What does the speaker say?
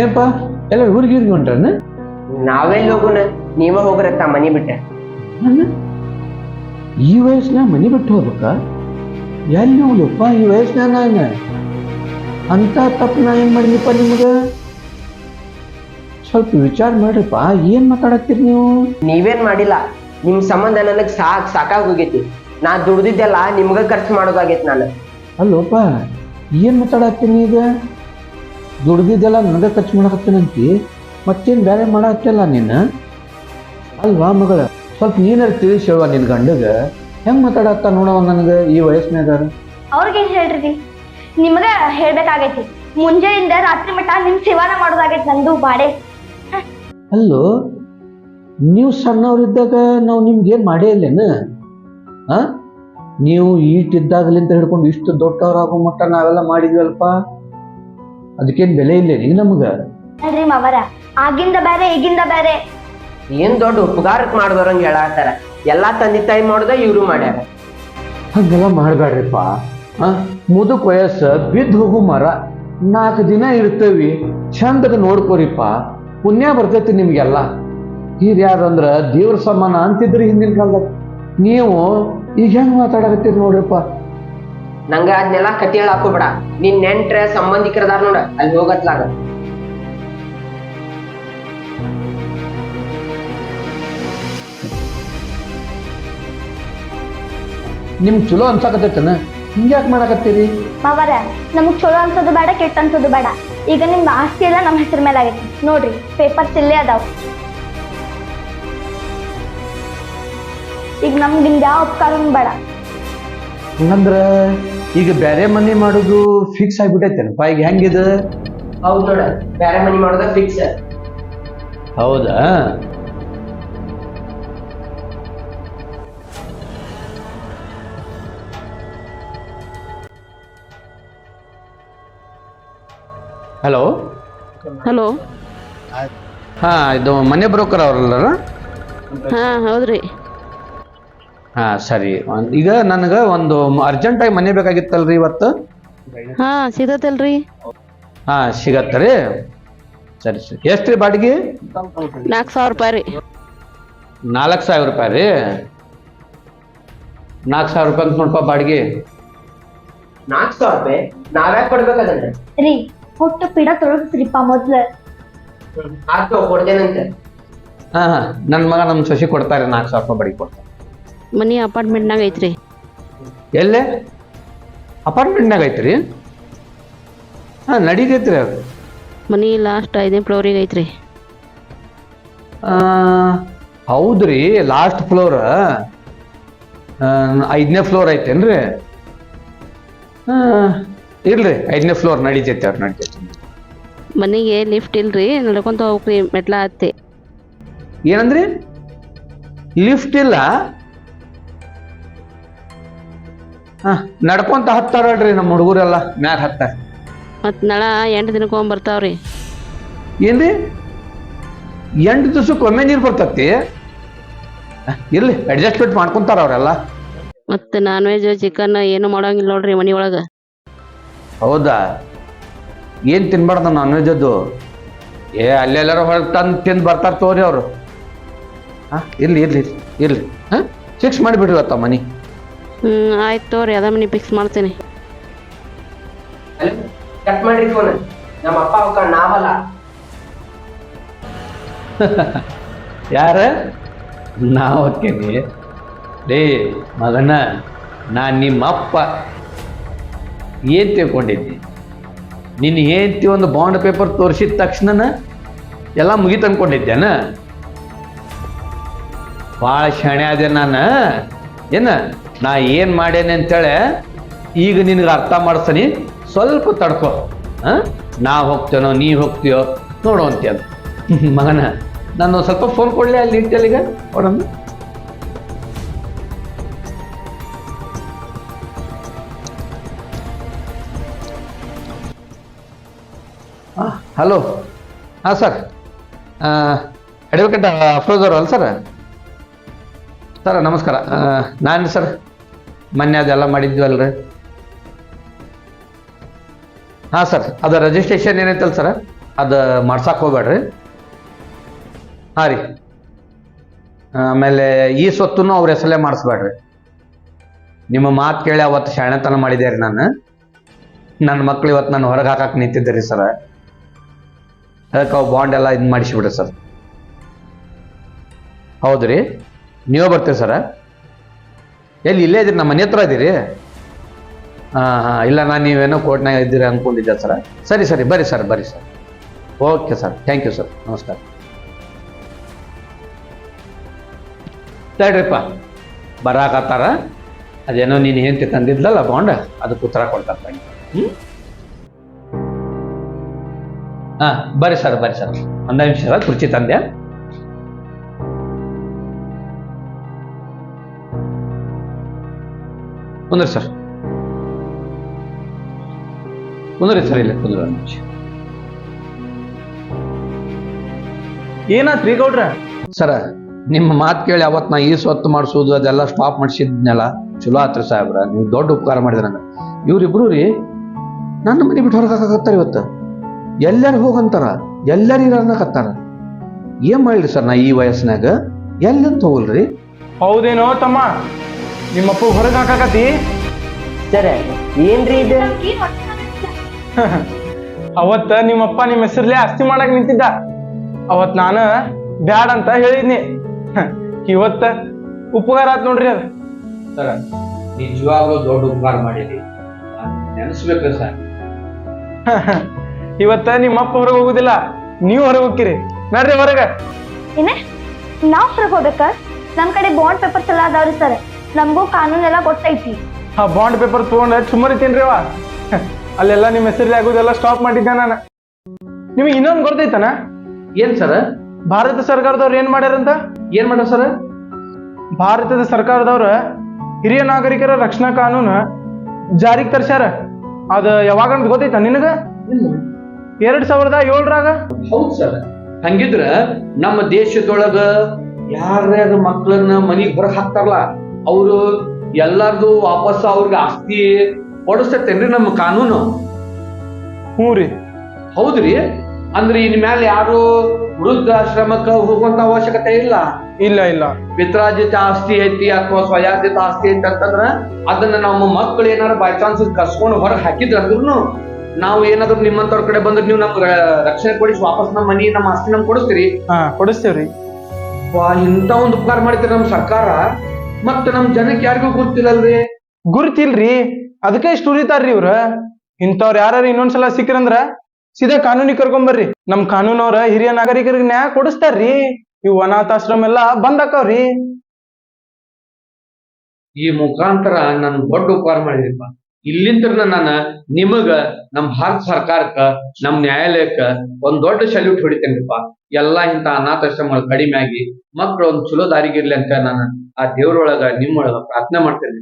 ಏನಪ್ಪ? ಎಲ್ಲ ಊರಿಗೆ ಊರಿಗೆ ಹೊಂಟ್ರನ್ನ ನಾವೆಲ್ಲಿ ಹೋಗೋಣ ನೀವ ಹೋಗ್ರತ್ತ ಮನಿ ಬಿಟ್ಟೆ. ಈ ವಯಸ್ಸಿನಾಗ ಮನಿ ಬಿಟ್ಟು ಹೋಗ್ಬೇಕ? ಎಲ್ಲಿ ಹೋಗ್ಲಪ್ಪ ಈ ವಯಸ್ಸಿನಾಗ ನಾನು ಅಂತ ತಪ್ಪು ನಾ ಏನು ಮಾಡಿದಪ್ಪ ನಿಮ್ಗೆ? ಸ್ವಲ್ಪ ವಿಚಾರ ಮಾಡ್ರಿಪ್ಪ ಏನು ಮಾತಾಡತ್ತೀರಿ ನೀವು? ನೀವೇನ್ ಮಾಡಿಲ್ಲ ನಿಮ್ ಸಂಬಂಧ ನನಗ್ ಸಾಕ್ ಸಾಕಾಗಿ ಹೋಗೈತಿ. ನಾ ದುಡ್ದಿದ್ದೆಲ್ಲ ನಿಮ್ಗ ಖರ್ಚು ಮಾಡೋದಾಗೈತಿ ನಾನು. ಅಲ್ಲೋಪ್ಪ ಏನು ಮಾತಾಡತ್ತೀನಿ ಈಗ ದುಡ್ದಿದ್ದೆಲ್ಲ ನನಗೆ ಖರ್ಚು ಮಾಡಕತ್ತೀನಂತಿ ಮತ್ತೇನು ಬೇರೆ ಮಾಡತ್ತಲ್ಲ ನೀನು? ಅಲ್ವಾ ಮಗಳ? ಸ್ವಲ್ಪ ನೀನಾರು ತಿಳಿಸಿ ಹೇಳುವ ನಿನ್ನ ಗಂಡಗ. ಹೆಂಗೆ ಮಾತಾಡತ್ತ ನೋಡವ ನನಗೆ ಈ ವಯಸ್ಸಿನಾಗ ಅವ್ರಿಗೆ ಹೇಳ್ರಿ ನಿಮಗ ಹೇಳ್ಬೇಕಾಗೈತಿ. ಮುಂಜಾನೆಯಿಂದ ರಾತ್ರಿ ಮಟ್ಟ ನಿಮ್ ಸೇವಾನ ಮಾಡೋದಾಗೈತಿ ನಂದು ಬಾಡೆ. ಅಲ್ಲೋ ನೀವು ಸಣ್ಣವ್ರಿದ್ದಾಗ ನಾವು ನಿಮ್ಗೇನು ಮಾಡೇ ಇಲ್ಲೇನು? ಹಾಂ? ನೀವು ಈಟಿದ್ದಾಗಲಿಂದ ಹಿಡ್ಕೊಂಡು ಇಷ್ಟು ದೊಡ್ಡವರಾಗೋ ಮಟ್ಟ ನಾವೆಲ್ಲ ಮಾಡಿದ್ವಲ್ಪ? ಅದಕ್ಕೇನು ಬೆಲೆ ಇಲ್ಲ ರೀ ನಮ್ಗೆ? ಅಲ್ರಿ ಮಾವರ ಆಗಿಂದ ಬೇರೆ ಈಗಿಂದ ಬೇರೆ ಏನ್ ದೊಡ್ಡ ಉಪಕಾರಕ್ಕೆ ಮಾಡ್ದವ್ರಂಗ್ ಹೇಳತ್ತಾರ ಎಲ್ಲಾ ತಂದೆ ತಾಯಿ ಮಾಡ್ದ ಇವರು ಮಾಡ್ಯಾರ. ಹಂಗೆಲ್ಲ ಮಾಡಬೇಡ್ರಿಪ್ಪ ಆ ಮುದುಕ್ ವಯಸ್ಸು ಬಿದ್ದು ಹೋಗು ಮರ. ನಾಲ್ಕು ದಿನ ಇರ್ತೇವಿ ಚಂದದ ನೋಡ್ಕೋರಿಪ್ಪ. ಪುಣ್ಯ ಬರ್ತೈತಿ ನಿಮ್ಗೆಲ್ಲ. ಹಿರಿಯಾರು ಅಂದ್ರ ದೇವ್ರ ಸಮಾನ ಅಂತಿದ್ರಿ ಹಿಂದಿನ ಕಾಲದಾಗ. ನೀವು ಈಗ ಹೆಂಗ್ ಮಾತಾಡಕತ್ತೀರಿ ನೋಡ್ರಿಪ್ಪ. ನಂಗ ಅದನ್ನೆಲ್ಲ ಕತಿ ಹೇಳಾಕೋಬೇಡ ನಿನ್ ನೆಂಟ್ರ ಸಂಬಂಧಿಕರದಾರ ನೋಡ ಅಲ್ಲಿ ಹೋಗತ್ಲಾಗ. ನಿಮ್ ಚಲೋ ಅನ್ಸಾಕತ್ತೈತನ? ಹಿಂಗ್ಯಾಕ್ ಮಾಡಕತ್ತೀರಿ? ಮಾವರ ನಮಗ್ ಚಲೋ ಅನ್ಸೋದು ಬೇಡ ಕೆಟ್ಟ ಅನ್ಸೋದು ಬೇಡ. ಈಗ ನಿಮ್ ಆಸ್ತಿ ಎಲ್ಲ ನಮ್ಮ ಹೆಸರ ಮೇಲೆ ಆಗೈತಿ. ನೋಡ್ರಿ ಪೇಪರ್ಸ್ ಇಲ್ಲೇ ಅದಾವ. ಈಗ ನಮ್ಗೆ ನಿಮ್ದು ಯಾವ ಉಪಕಾರನೂ ಬೇಡ. ಹಂಗಂದ್ರ ಈಗ ಬೇರೆ ಮನೆ ಮಾಡೋದು ಫಿಕ್ಸ್ ಆಗ್ಬಿಟ್ಟೈತೇನಪ್ಪ ಈಗ ಹೆಂಗಿದ ಹೌದ್ ನೋಡ ಬೇರೆ ಮನಿ ಮಾಡೋದ ಫಿಕ್ಸ್ ಹೌದಾ? ಹಲೋ? ಹಲೋ? ಹಾ ಇದು ಮನೆ ಬ್ರೋಕರ್ ಅವ್ರಲ್ಲ ಹಾ ಹೌದ್ರಿ. ಹಾ ಸರಿ. ಒಂದ್- ಈಗ ನನಗೆ ಒಂದು ಅರ್ಜೆಂಟಾಗಿ ಮನೆ ಬೇಕಾಗಿತ್ತಲ್ರಿ ಇವತ್ತು? ಹಾ ಸಿಗತ್ತಲ್ರಿ. ಹಾ ಸಿಗತ್ತರಿ ಸರಿ ಸರಿ. ಎಷ್ಟು ರೀ ಬಾಡಿಗೆ? ನಾಲ್ಕು ಸಾವಿರ ರೂಪಾಯಿ ರೀ. ನಾಲ್ಕು ಸಾವಿರ ರೂಪಾಯಿ ರೀ? ನಾಲ್ಕು ಸಾವಿರ ರೂಪಾಯಿ ಅಂತ ನೋಡಪ್ಪ ಬಾಡಿಗೆ. ನಾಲ್ಕು ಸಾವಿರ ರೂಪಾಯಿ? ನಾವ್ಯಾಕ್ ಕೊಡ್ಬೇಕದನ್ನ ರೀ ಹುಟ್ಟು ಪಿಡ ತೊಳಗಿಸ್ರಿಪ್ಪ ಮೊದ್ಲ. ಆಯ್ತು ಕೊಡ್ತೇನಂತೆ. ಹಾ ಹಾ. ನನ್ನ ಮಗ ನಮ್ಮ ಸೊಸಿ ಕೊಡ್ತಾರೆ ನಾಲ್ಕು ಸಾವಿರ ರೂಪಾಯಿ ಬಾಡಿಗೆ ಕೊಡ್ತಾರೆ. ಮನಿ ಅಪಾರ್ಟ್ಮೆಂಟ್ನಾಗ ಐತ್ರಿ. ಎಲ್ಲೇ? ಅಪಾರ್ಟ್ಮೆಂಟ್ನಾಗ ಐತ್ರಿ? ಹಾಂ ನಡೀತೈತ್ರಿ ಅದು. ಮನಿ ಲಾಸ್ಟ್ ಐದನೇ ಫ್ಲೋರಿಗೆ ಐತ್ರಿ. ಆ, ಹೌದ್ರಿ ಲಾಸ್ಟ್ ಫ್ಲೋರ್ ಐದನೇ ಫ್ಲೋರ್ ಐತೇನ್ರಿ? ಆ, ಇಲ್ರಿ ಐದನೇ ಫ್ಲೋರ್ ನಡೀತೈತೆ ಅವ್ರು ನಡೀತೈತೆ. ಮನಿಗೆ ಲಿಫ್ಟ್ ಇಲ್ರಿ ನಡ್ಕೊಂತ ಹೋಗ್ರಿ ಮೆಟ್ಲ ಹತ್ತಿ. ಏನಂದ್ರಿ? ಲಿಫ್ಟ್ ಇಲ್ಲ? ಹಾ. ನಡ್ಕೊಂತ ಹತ್ತಾರಲ್ರಿ ನಮ್ಮ ಹುಡುಗರೆಲ್ಲ ಮ್ಯಾಗ ಹತ್ತಾರ. ಮತ್ ನಳ ಎಂಟು ದಿನಕ್ಕೆ ಬರ್ತಾವ್ರಿ. ಏನ್ರಿ? ಎಂಟು ದಿವ್ಸಕ್ಕೆ ಒಮ್ಮೆ ನೀರು ಬರ್ತತಿ ಇಲ್ಲಿ ಇರ್ಲಿ ಅಡ್ಜಸ್ಟ್ಮೆಂಟ್ ಮಾಡ್ಕೊಂತಾರ ಅವರೆಲ್ಲ. ಮತ್ತೆ ನಾನ್ ವೆಜ್ ಚಿಕನ್ ಏನು ಮಾಡಂಗಿಲ್ಲ ನೋಡ್ರಿ ಮನಿ ಒಳಗ. ಹೌದಾ? ಏನು ತಿನ್ಬಾರ್ದ ನಾನ್ ವೆಜ್ ಅದು? ಏ ಅಲ್ಲೆಲ್ಲಾರ ಹೊರಗೆ ತಂದು ತಿಂದು ಬರ್ತಾರೆ ತೋರಿ ಅವರು. ಹಾಂ ಇರ್ಲಿ ಇರ್ಲಿ ಇರ್ಲಿ ಹಾಂ? ಫಿಕ್ಸ್ ಮಾಡಿಬಿಡ್ರಿ ಅತ್ತ ಮನಿ. ಹ್ಮ್ ಆಯ್ತು ತೋರಿ ಅದ ಮನಿ ಫಿಕ್ಸ್ ಮಾಡ್ತೇನೆ. ಕಟ್ ಮಾಡ್ರಿ ಫೋನ್ ನಮ್ಮ ಅಪ್ಪ ಅವಕ್ಕ ನಾವಲ್ಲ. ಯಾರ? ನಾವು ಡೇ ಮಗನ ನಾನು ನಿಮ್ಮ ಅಪ್ಪ ಏನು ತಿಳ್ಕೊಂಡಿದ್ದೆ? ನಿನ್ನ ಏಂತಿ ಒಂದು ಬಾಂಡ್ ಪೇಪರ್ ತೋರಿಸಿದ ತಕ್ಷಣ ಎಲ್ಲ ಮುಗಿತು ಅನ್ಕೊಂಡಿದ್ದೇನ ಭಾಳ ಶಾಣೆ ಅದೇ ನಾನು. ಏನ? ನಾ ಏನು ಮಾಡೇನೆ ಅಂತೇಳಿ, ಈಗ ನಿನಗೆ ಅರ್ಥ ಮಾಡ್ಸನಿ, ಸ್ವಲ್ಪ ತಡ್ಕೊ. ನಾ ಹೋಗ್ತೇನೋ, ನೀ ಹೋಗ್ತೀಯೋ, ನೋಡು ಅಂತ ಮಗನ, ನಾನು ಸ್ವಲ್ಪ ಫೋನ್ ಕೊಡಲಿ ಅಲ್ಲಿ ಈಗ, ನೋಡಮ್ಮ. ಹಲೋ. ಹಾಂ, ಸರ್. ಅಡ್ವೊಕೇಟ್ ಅಫ್ರೋಜ್ ಅವರು ಅಲ್ಲ, ಸರ್? ಸರ್, ನಮಸ್ಕಾರ. ನಾನು ಸರ್ ಮೊನ್ನೆ ಅದೆಲ್ಲ ಮಾಡಿದ್ವಲ್ರಿ? ಹಾಂ ಸರ್, ಅದು ರಿಜಿಸ್ಟ್ರೇಷನ್ ಏನೈತಲ್ಲ ಸರ್? ಅದು ಮಾಡ್ಸಕ್ಕೆ ಹೋಗ್ಬೇಡ್ರಿ. ಹಾಂ ರೀ. ಆಮೇಲೆ ಈ ಸ್ವತ್ತು ಅವ್ರ ಹೆಸರಲ್ಲೇ ಮಾಡಿಸ್ಬೇಡ್ರಿ. ನಿಮ್ಮ ಮಾತು ಕೇಳಿ ಅವತ್ತು ಶಾಣೆತನ ಮಾಡಿದೆ ರೀ ನಾನು. ನನ್ನ ಮಕ್ಳು ಇವತ್ತು ನಾನು ಹೊರಗೆ ಹಾಕಕ್ಕೆ ನಿಂತಿದ್ದೆ ರೀ ಸರ. ಅದಕ್ಕೆ ಅವು ಬಾಂಡ್ ಎಲ್ಲ ಇದು ಮಾಡಿಸಿಬಿಡ್ರಿ ಸರ್. ಹೌದು ರೀ ನೀವೇ ಬರ್ತೀರಿ ಸರ? ಎಲ್ಲಿ, ಇಲ್ಲೇ ಇದ್ದೀರಿ? ನಮ್ಮ ಮನೆ ಹತ್ರ ಇದ್ದೀರಿ? ಹಾಂ ಹಾಂ. ಇಲ್ಲ, ನಾನು ನೀವೇನೋ ಕೋರ್ಟ್ನಾಗ ಇದ್ದೀರಿ ಅಂದ್ಕೊಂಡಿದ್ದೆ ಸರ. ಸರಿ ಸರಿ. ಬರ್ರಿ ಸರ್ ಬರ್ರಿ sir. Okay sir. Thank you sir. ನಮಸ್ಕಾರ. ತಡ್ರಿಪ್ಪ. ಬರಾಕತ್ತಾರ? ಅದೇನೋ ನೀನು ಹೆಂಡತಿ ತಂದಿದ್ಲಲ್ಲ ಬಾಂಡ್ ಅದಕ್ಕೆ ಉತ್ತರ ಕೊಡ್ತಾರೆ ಹ್ಞೂ ಹಾಂ, ಬರ್ರಿ ಸರ್ ಬರ್ರಿ ಸರ್. ಒಂದ ನಿಮಿಷ ಕುರ್ಚಿ ತಂದೆ ಕುಂದ್ರಿ ಸರ್. ಕುಂದ್ರಿ ಸರ್ ಇಲ್ಲ ಕುಂದ್ರ ಏನಾತ್ರಿ ಗೌಡ್ರ? ಸರ ನಿಮ್ಮ ಮಾತು ಕೇಳಿ ಅವತ್ತು ನಾ ಈ ಸ್ವತ್ತು ಮಾಡಿಸೋದು ಅದೆಲ್ಲ ಸ್ಟಾಪ್ ಮಾಡಿಸಿದ್ನೆಲ್ಲ? ಚಲೋ ಆತ್ರಿ ಸಾಹೇಬ್ರ ನೀವು ದೊಡ್ಡ ಉಪಕಾರ ಮಾಡಿದ್ರ ನಂಗೆ. ಇವ್ರಿಬ್ರು ರೀ ನನ್ನ ಮನೆ ಬಿಟ್ಟು ಹೊರಗಾಕತ್ತಾರ ಇವತ್ತು? ಎಲ್ಲರೂ ಹೋಗಂತಾರ ಎಲ್ಲರೂ ಇರನ್ನಕತ್ತಾರ ಏನ್ ಮಾಡ್ಲಿ ಸರ್ ನಾ ಈ ವಯಸ್ಸಿನಾಗ? ಎಲ್ಲಂತ ಹೋಗಲ್ರಿ ಹೌದೇನೋ ತಮ್ಮ? ನಿಮ್ಮಪ್ಪ ಹೊರಗೆ ಹಾಕಾಕತಿ ಸರಿ ಏನ್ರಿ ಇದು? ಅವತ್ತ ನಿಮ್ಮಪ್ಪ ನಿಮ್ಮ ಹೆಸರ್ಲೆ ಆಸ್ತಿ ಮಾಡಕ್ ನಿಂತಿದ್ದ. ಅವತ್ ನಾನ ಬ್ಯಾಡ ಅಂತ ಹೇಳಿದ್ನಿ. ಹ, ಇವತ್ತ ಉಪಕಾರ ಆತ್ ನೋಡ್ರಿ ಅದ. ಸರ್ ನಿಜವಾಗ್ಲೂ ದೊಡ್ಡ ಉಪಕಾರ ಮಾಡಿದ್ರಿ. ನೆನೆಸ್ಬೇಕ್ರಿ ಸರ್. ಇವತ್ತ ನಿಮ್ಮಪ್ಪ ಹೊರಗೆ ಹೋಗುದಿಲ್ಲ. ನೀವು ಹೊರಗೆ ಹೋಗ್ತೀರಿ. ನಡ್ರಿ ಹೊರಗ. ಏನೇ? ನಾವ್ ಹೊರಗೆ ಹೋಗ್ಬೇಕ? ನಮ್ ಕಡೆ ಬಾಂಡ್ ಪೇಪರ್ಸ್ ಎಲ್ಲ ಅದಾವ್ರಿ ಸರ್. ನಮಗೂ ಕಾನೂನೆಲ್ಲ ಗೊತ್ತೈತಿ. ಆ ಬಾಂಡ್ ಪೇಪರ್ ತಗೊಂಡ ಸುಮ್ಮರಿತೀನ್ರಿ ಅವ. ವಾ ಅಲ್ಲೆಲ್ಲ ನಿಮ್ಮ ಹೆಸರಲ್ಲಿ ಆಗೋದೆಲ್ಲ ಸ್ಟಾಪ್ ಮಾಡಿದ್ದೆ ನಾನು. ನಿಮಗೆ ಇನ್ನೊಂದು ಗೊತ್ತೈತನ? ಏನ್ ಸರ್? ಭಾರತ ಸರ್ಕಾರದವ್ರು ಏನ್ ಮಾಡ್ಯಾರಂತ? ಏನ್ ಮಾಡ್ಯಾರ ಸರ್? ಭಾರತದ ಸರ್ಕಾರದವ್ರ ಹಿರಿಯ ನಾಗರಿಕರ ರಕ್ಷಣಾ ಕಾನೂನು ಜಾರಿಗೆ ತರ್ಸ್ಯಾರ. ಅದ ಯಾವಾಗ ಅಂತ ಗೊತ್ತೈತ ನಿನಗ? ಎರಡ್ ಸಾವಿರದ ಏಳರಾಗ? ಹೌದು ಸರ್. ಹಂಗಿದ್ರ ನಮ್ಮ ದೇಶದೊಳಗ ಯಾರ್ಯಾರ ಮಕ್ಕಳನ್ನ ಮನಿಗ್ ಹೊರ ಹಾಕ್ತಾರಲ್ಲ ಅವರು ಎಲ್ಲಾರ್ದು ವಾಪಸ್ ಅವ್ರಿಗೆ ಆಸ್ತಿ ಕೊಡಿಸ್ತೇನ್ರಿ ನಮ್ಮ ಕಾನೂನು? ಹ್ಞೂ ರೀ. ಹೌದ್ರಿ? ಅಂದ್ರೆ ಇನ್ ಮೇಲೆ ಯಾರು ವೃದ್ಧಾಶ್ರಮಕ್ಕ ಹೋಗುವಂತ ಅವಶ್ಯಕತೆ ಇಲ್ಲ? ಇಲ್ಲ ಇಲ್ಲ. ಪಿತ್ರಾಜಿತ ಆಸ್ತಿ ಐತಿ ಅಥವಾ ಸ್ವಯಾರ್ಜಿತ ಆಸ್ತಿ ಐತಿ ಅಂತಂದ್ರ ಅದನ್ನ ನಮ್ಮ ಮಕ್ಕಳು ಏನಾರ ಬೈ ಚಾನ್ಸ್ ಕಸ್ಕೊಂಡು ಹೊರಗೆ ಹಾಕಿದ್ರ ಅಂದ್ರೂ ನಾವು ಏನಾದ್ರು ನಿಮ್ಮಂತವ್ರ ಕಡೆ ಬಂದ್ರೆ ನೀವು ನಮ್ಗೆ ರಕ್ಷಣೆ ಕೊಡಿಸಿ ವಾಪಸ್ ನಮ್ಮ ಮನಿ ನಮ್ಮ ಆಸ್ತಿ ನಮ್ಗೆ ಕೊಡಿಸ್ತೀರಿ? ಹಾ ಕೊಡಿಸ್ತೇವ್ರಿ. ವಾ ಇಂತ ಒಂದು ಉಪಕಾರ ಮಾಡ್ತೀರಿ ನಮ್ಮ ಸರ್ಕಾರ. ಮತ್ತ ನಮ್ ಜನಕ್ಕೆ ಯಾರಿಗೂ ಗುರ್ತಿಲ್ಲಲ್ರಿ? ಗುರ್ತಿಲ್ರಿ. ಅದಕ್ಕೆ ಇಷ್ಟು ಉರಿತಾರ್ರಿ ಇವ್ರ. ಇಂಥವ್ರ ಯಾರು ಇನ್ನೊಂದ್ಸಲ ಸಿಕ್ಕ್ರಂದ್ರ ಸೀದಾ ಕಾನೂನಿಗೆ ಕರ್ಕೊಂಬರ್ರಿ ನಮ್ ಕಾನೂನವ್ರ ಹಿರಿಯ ನಾಗರಿಕರಿಗೆ ನ್ಯಾಯ ಕೊಡಿಸ್ತಾರ್ರಿ. ಇವ್ ಅನಾಥಾಶ್ರಮ ಎಲ್ಲಾ ಬಂದ್ ಆಕಾವ್ರಿ ಈ ಮುಖಾಂತರ ನನ್ ದೊಡ್ಡ ಉಪಕಾರ ಮಾಡಿದ್ರಿಪ್ಪ. ಇಲ್ಲಿಂದ ನಾನು ನಿಮಗ ನಮ್ ಭಾರತ ಸರ್ಕಾರಕ್ಕ, ನಮ್ ನ್ಯಾಯಾಲಯಕ್ಕ ಒಂದ್ ದೊಡ್ಡ ಸಲ್ಯೂಟ್ ಹೊಡಿತೇನ್ರಿಪ್ಪ ಎಲ್ಲಾ ಇಂತ ಅನಾಥಾಶ್ರಮಗಳು ಕಡಿಮೆ ಆಗಿ ಮಕ್ಕಳು ಒಂದ್ ಚಲೋ ದಾರಿಗಿರ್ಲಿ ಅಂತ ನಾನು ಆ ದೇವ್ರೊಳಗ ನಿಮ್ಮೊಳಗ ಪ್ರಾರ್ಥನೆ ಮಾಡ್ತೇನೆ.